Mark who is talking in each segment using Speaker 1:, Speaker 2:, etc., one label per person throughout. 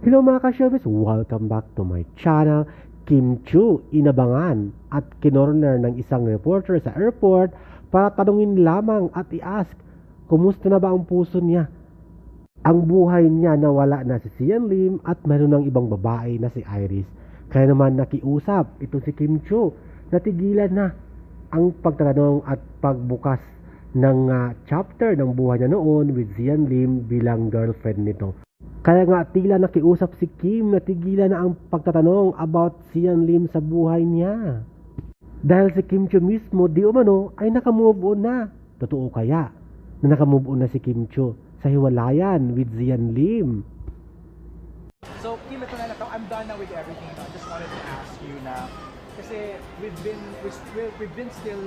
Speaker 1: Hello mga ka-showbiz! Welcome back to my channel. Kim Chu, inabangan at kinorner ng isang reporter sa airport para tanungin lamang at i-ask, kumusta na ba ang puso niya? Ang buhay niya nawala na si Sian Lim at mayroon ng ibang babae na si Iris. Kaya naman nakiusap itong si Kim Chu. Natigilan na ang pagtatanong at pagbukas ng ah, chapter ng buhay niya noon with Sian Lim bilang girlfriend nito. Kaya nga tila nakiusap si Kim na tigilan na ang pagtatanong about Sian Lim sa buhay niya. Dahil si Kim Cho mismo di umano ay nakamove on na. Totoo kaya na nakamove on na si Kim Cho sa hiwalayan with Sian Lim.
Speaker 2: So, Kim, ito na lang. I'm done na with everything. I just wanted to ask you na, kasi we've been, we've, we've- been still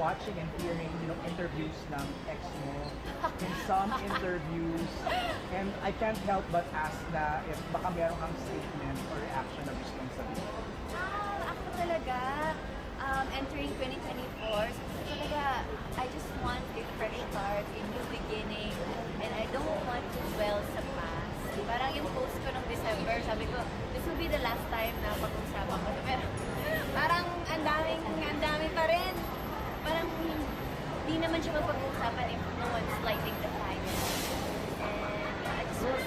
Speaker 2: watching and hearing, you know, interviews ng ex mo, some interviews, and I can't help but ask na if baka meron kang statement or reaction na gusto mong sabihin.
Speaker 3: Ah, ako talaga, um, entering 2024, so talaga, I just want a fresh start, a new beginning, and I don't want to dwell sa past. Parang yung post ko nung December, sabi ko, this will be the last time na pag-usapan ko. Pero parang ang daming, ang dami pa rin. Parang hindi naman siya mapag-uusapan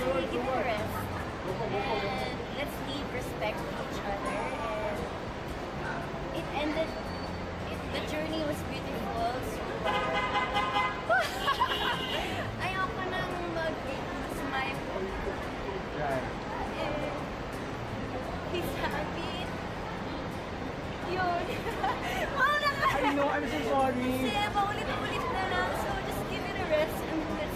Speaker 3: Really give it a rest. And let's leave respect to each other. And it ended, it, the journey was beautiful. So, ayoko nang mag-smile. Eh, he's happy. Yun.
Speaker 2: I know, I'm so sorry.
Speaker 3: Kasi paulit-ulit na lang. So, just give it a rest and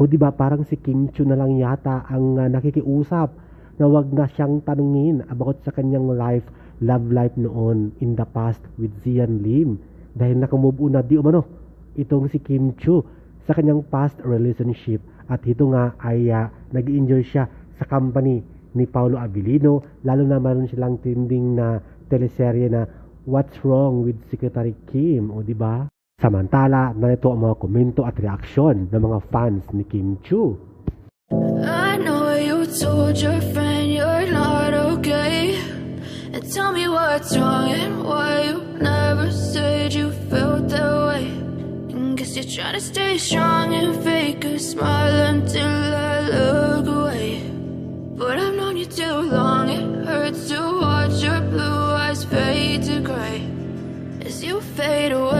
Speaker 1: O di ba parang si Kim Chu na lang yata ang ah, nakikiusap na wag na siyang tanungin about sa kanyang life, love life noon in the past with Zian Lim. Dahil nakamove na di umano itong si Kim Chu sa kanyang past relationship at ito nga ay ah, nag-enjoy siya sa company ni Paulo Abilino lalo na meron silang tinding na teleserye na What's Wrong with Secretary Kim o di ba? Samantala, narito ang mga komento at reaksyon ng mga fans ni Kim Chu.
Speaker 4: I know you told your friend you're not okay. And tell me what's wrong and why you never said you felt that way. And guess you're trying to stay strong and fake a smile until I look away. But I've known you too long, it hurts to watch your blue eyes fade to gray as you fade away.